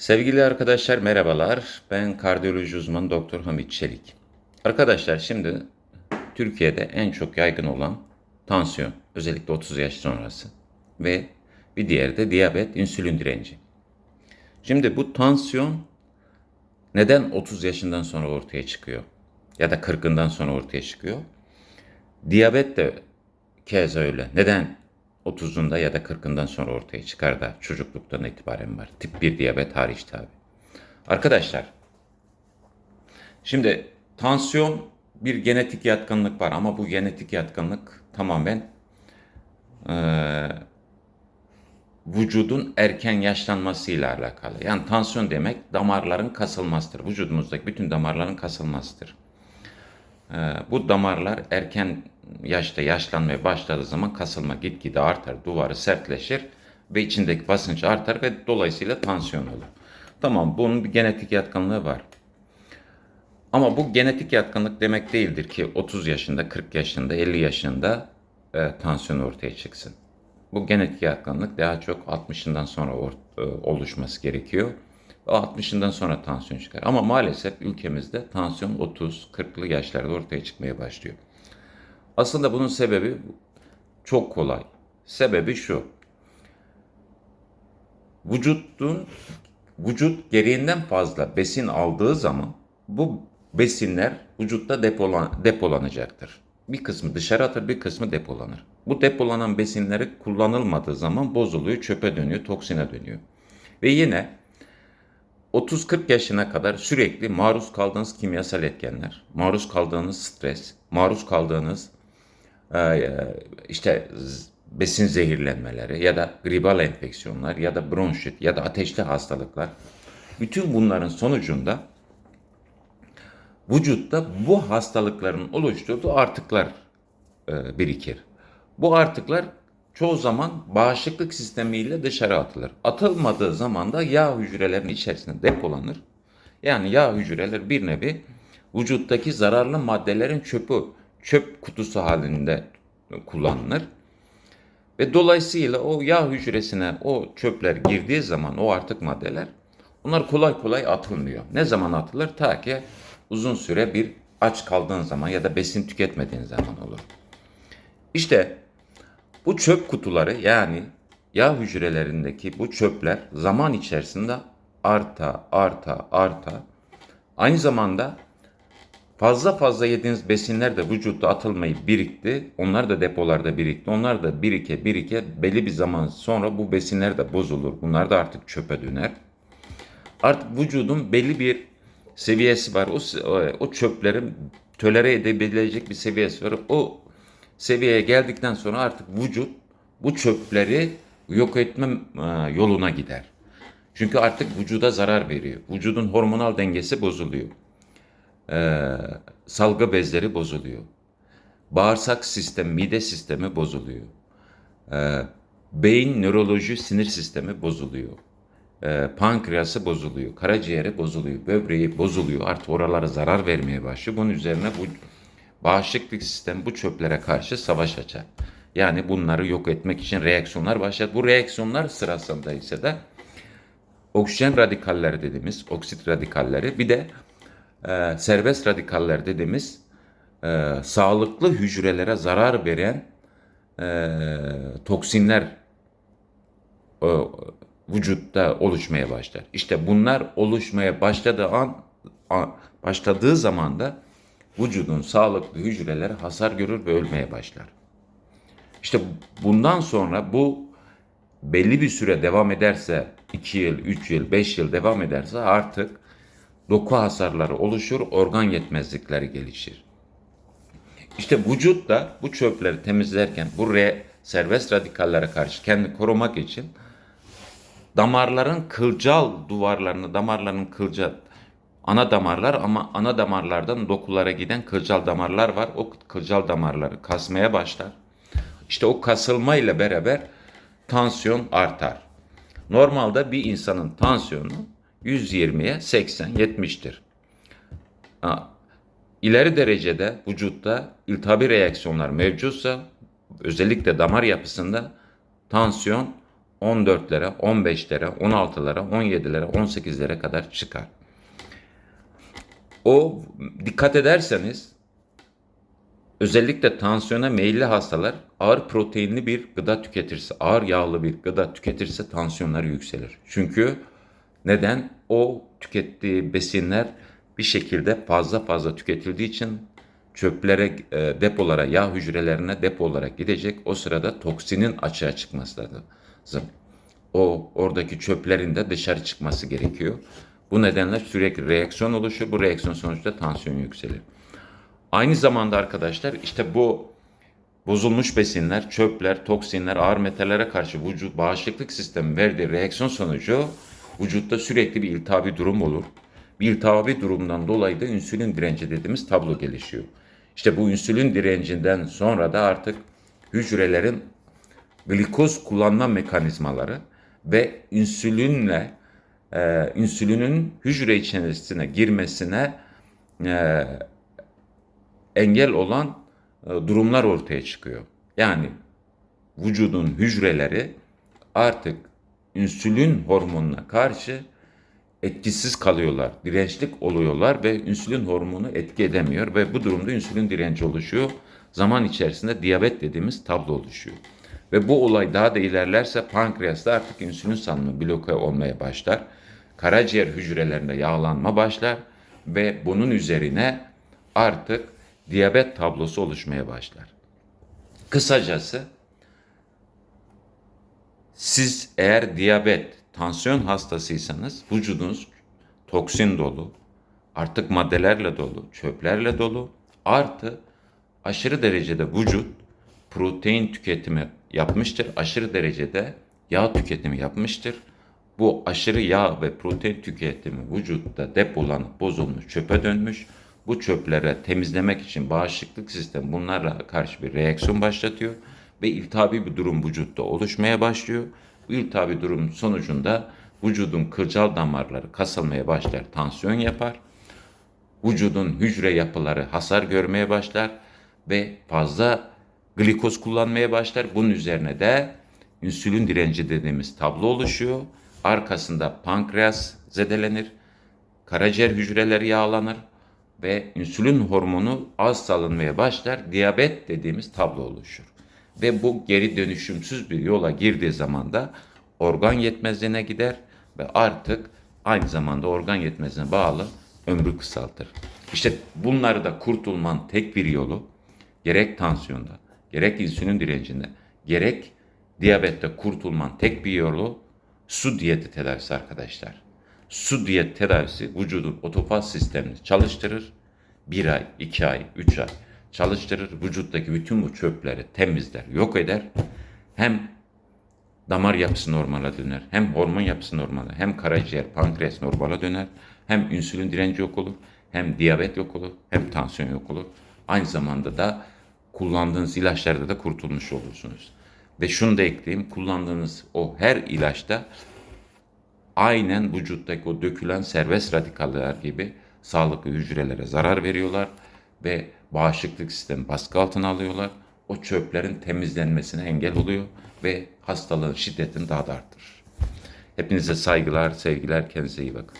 Sevgili arkadaşlar merhabalar. Ben kardiyoloji uzmanı Doktor Hamit Çelik. Arkadaşlar şimdi Türkiye'de en çok yaygın olan tansiyon, özellikle 30 yaş sonrası ve bir diğeri de diyabet, insülin direnci. Şimdi bu tansiyon neden 30 yaşından sonra ortaya çıkıyor? Ya da 40'ından sonra ortaya çıkıyor? Diyabet de keza öyle. Neden 30'unda ya da 40'ından sonra ortaya çıkar da çocukluktan itibaren var. Tip 1 diyabet hariç tabi. Arkadaşlar, şimdi tansiyon bir genetik yatkınlık var ama bu genetik yatkınlık tamamen eee vücudun erken yaşlanmasıyla alakalı. Yani tansiyon demek damarların kasılmasıdır. Vücudumuzdaki bütün damarların kasılmasıdır. Ee, bu damarlar erken yaşta yaşlanmaya başladığı zaman kasılma gitgide artar, duvarı sertleşir ve içindeki basınç artar ve dolayısıyla tansiyon olur. Tamam bunun bir genetik yatkınlığı var. Ama bu genetik yatkınlık demek değildir ki 30 yaşında, 40 yaşında, 50 yaşında e, tansiyon ortaya çıksın. Bu genetik yatkınlık daha çok 60'ından sonra or- e, oluşması gerekiyor. Ve 60'ından sonra tansiyon çıkar. Ama maalesef ülkemizde tansiyon 30-40'lı yaşlarda ortaya çıkmaya başlıyor. Aslında bunun sebebi çok kolay. Sebebi şu. Vücudun vücut gereğinden fazla besin aldığı zaman bu besinler vücutta depolan, depolanacaktır. Bir kısmı dışarı atır, bir kısmı depolanır. Bu depolanan besinleri kullanılmadığı zaman bozuluyor, çöpe dönüyor, toksine dönüyor. Ve yine 30-40 yaşına kadar sürekli maruz kaldığınız kimyasal etkenler, maruz kaldığınız stres, maruz kaldığınız e, işte z- besin zehirlenmeleri ya da gribal enfeksiyonlar ya da bronşit ya da ateşli hastalıklar. Bütün bunların sonucunda vücutta bu hastalıkların oluşturduğu artıklar e, birikir. Bu artıklar çoğu zaman bağışıklık sistemiyle dışarı atılır. Atılmadığı zaman da yağ hücrelerinin içerisinde depolanır. Yani yağ hücreler bir nevi vücuttaki zararlı maddelerin çöpü, çöp kutusu halinde kullanılır. Ve dolayısıyla o yağ hücresine o çöpler girdiği zaman o artık maddeler onlar kolay kolay atılmıyor. Ne zaman atılır? Ta ki uzun süre bir aç kaldığın zaman ya da besin tüketmediğin zaman olur. İşte bu çöp kutuları yani yağ hücrelerindeki bu çöpler zaman içerisinde arta arta arta aynı zamanda fazla fazla yediğiniz besinler de vücutta atılmayı birikti. Onlar da depolarda birikti. Onlar da birike birike belli bir zaman sonra bu besinler de bozulur. Bunlar da artık çöpe döner. Artık vücudun belli bir seviyesi var. O, o çöplerin tölere edebilecek bir seviyesi var. O seviyeye geldikten sonra artık vücut bu çöpleri yok etme e, yoluna gider. Çünkü artık vücuda zarar veriyor. Vücudun hormonal dengesi bozuluyor. Ee, salgı bezleri bozuluyor. Bağırsak sistemi, mide sistemi bozuluyor. Ee, beyin, nöroloji, sinir sistemi bozuluyor. Ee, pankreası bozuluyor, karaciğeri bozuluyor, böbreği bozuluyor. Artık oralara zarar vermeye başlıyor. Bunun üzerine bu bağışıklık sistemi bu çöplere karşı savaş açar. Yani bunları yok etmek için reaksiyonlar başlar. Bu reaksiyonlar sırasında ise de oksijen radikalleri dediğimiz oksit radikalleri bir de e, serbest radikaller dediğimiz e, sağlıklı hücrelere zarar veren e, toksinler e, vücutta oluşmaya başlar. İşte bunlar oluşmaya başladığı an, an başladığı zaman da vücudun sağlıklı hücreleri hasar görür ve ölmeye başlar. İşte bundan sonra bu belli bir süre devam ederse 2 yıl, 3 yıl, 5 yıl devam ederse artık doku hasarları oluşur, organ yetmezlikleri gelişir. İşte vücut da bu çöpleri temizlerken bu re, serbest radikallere karşı kendini korumak için damarların kılcal duvarlarını, damarların kılcal ana damarlar ama ana damarlardan dokulara giden kılcal damarlar var. O kılcal damarları kasmaya başlar. İşte o kasılma ile beraber tansiyon artar. Normalde bir insanın tansiyonu 120'ye 80-70'tir. İleri derecede vücutta iltihabi reaksiyonlar mevcutsa özellikle damar yapısında tansiyon 14'lere, 15'lere, 16'lara, 17'lere, 18'lere kadar çıkar. O dikkat ederseniz özellikle tansiyona meyilli hastalar ağır proteinli bir gıda tüketirse, ağır yağlı bir gıda tüketirse tansiyonları yükselir. Çünkü neden? O tükettiği besinler bir şekilde fazla fazla tüketildiği için çöplere, e, depolara, yağ hücrelerine depo olarak gidecek. O sırada toksinin açığa çıkması lazım. O oradaki çöplerin de dışarı çıkması gerekiyor. Bu nedenle sürekli reaksiyon oluşur. Bu reaksiyon sonucunda tansiyon yükselir. Aynı zamanda arkadaşlar işte bu bozulmuş besinler, çöpler, toksinler, ağır metallere karşı vücut bağışıklık sistemi verdiği reaksiyon sonucu vücutta sürekli bir iltihabi durum olur. Bir iltihabi durumdan dolayı da insülin direnci dediğimiz tablo gelişiyor. İşte bu insülin direncinden sonra da artık hücrelerin glikoz kullanma mekanizmaları ve insülinle e, insülinin hücre içerisine girmesine e, engel olan e, durumlar ortaya çıkıyor. Yani vücudun hücreleri artık insülin hormonuna karşı etkisiz kalıyorlar, dirençlik oluyorlar ve insülin hormonu etki edemiyor ve bu durumda insülin direnci oluşuyor. Zaman içerisinde diyabet dediğimiz tablo oluşuyor. Ve bu olay daha da ilerlerse pankreasta artık insülin salınımı bloke olmaya başlar. Karaciğer hücrelerinde yağlanma başlar ve bunun üzerine artık diyabet tablosu oluşmaya başlar. Kısacası siz eğer diyabet, tansiyon hastasıysanız vücudunuz toksin dolu, artık maddelerle dolu, çöplerle dolu, artı aşırı derecede vücut protein tüketimi yapmıştır, aşırı derecede yağ tüketimi yapmıştır. Bu aşırı yağ ve protein tüketimi vücutta depolanıp bozulmuş, çöpe dönmüş. Bu çöplere temizlemek için bağışıklık sistemi bunlarla karşı bir reaksiyon başlatıyor ve iltihabi bir durum vücutta oluşmaya başlıyor. Bu iltihabi durum sonucunda vücudun kılcal damarları kasılmaya başlar, tansiyon yapar. Vücudun hücre yapıları hasar görmeye başlar ve fazla glikoz kullanmaya başlar. Bunun üzerine de insülin direnci dediğimiz tablo oluşuyor. Arkasında pankreas zedelenir. Karaciğer hücreleri yağlanır ve insülin hormonu az salınmaya başlar. Diyabet dediğimiz tablo oluşur. Ve bu geri dönüşümsüz bir yola girdiği zaman da organ yetmezliğine gider ve artık aynı zamanda organ yetmezliğine bağlı ömrü kısaltır. İşte bunları da kurtulman tek bir yolu gerek tansiyonda, gerek insülin direncinde, gerek diyabette kurtulman tek bir yolu su diyeti tedavisi arkadaşlar. Su diyet tedavisi vücudun otofaz sistemini çalıştırır. Bir ay, iki ay, üç ay çalıştırır. Vücuttaki bütün bu çöpleri temizler, yok eder. Hem damar yapısı normale döner, hem hormon yapısı normale, hem karaciğer, pankreas normale döner, hem insülin direnci yok olur, hem diyabet yok olur, hem tansiyon yok olur. Aynı zamanda da kullandığınız ilaçlarda da kurtulmuş olursunuz. Ve şunu da ekleyeyim, kullandığınız o her ilaçta aynen vücuttaki o dökülen serbest radikaller gibi sağlıklı hücrelere zarar veriyorlar ve bağışıklık sistemi baskı altına alıyorlar. O çöplerin temizlenmesine engel oluyor ve hastalığın şiddetini daha da arttırır. Hepinize saygılar, sevgiler, kendinize iyi bakın.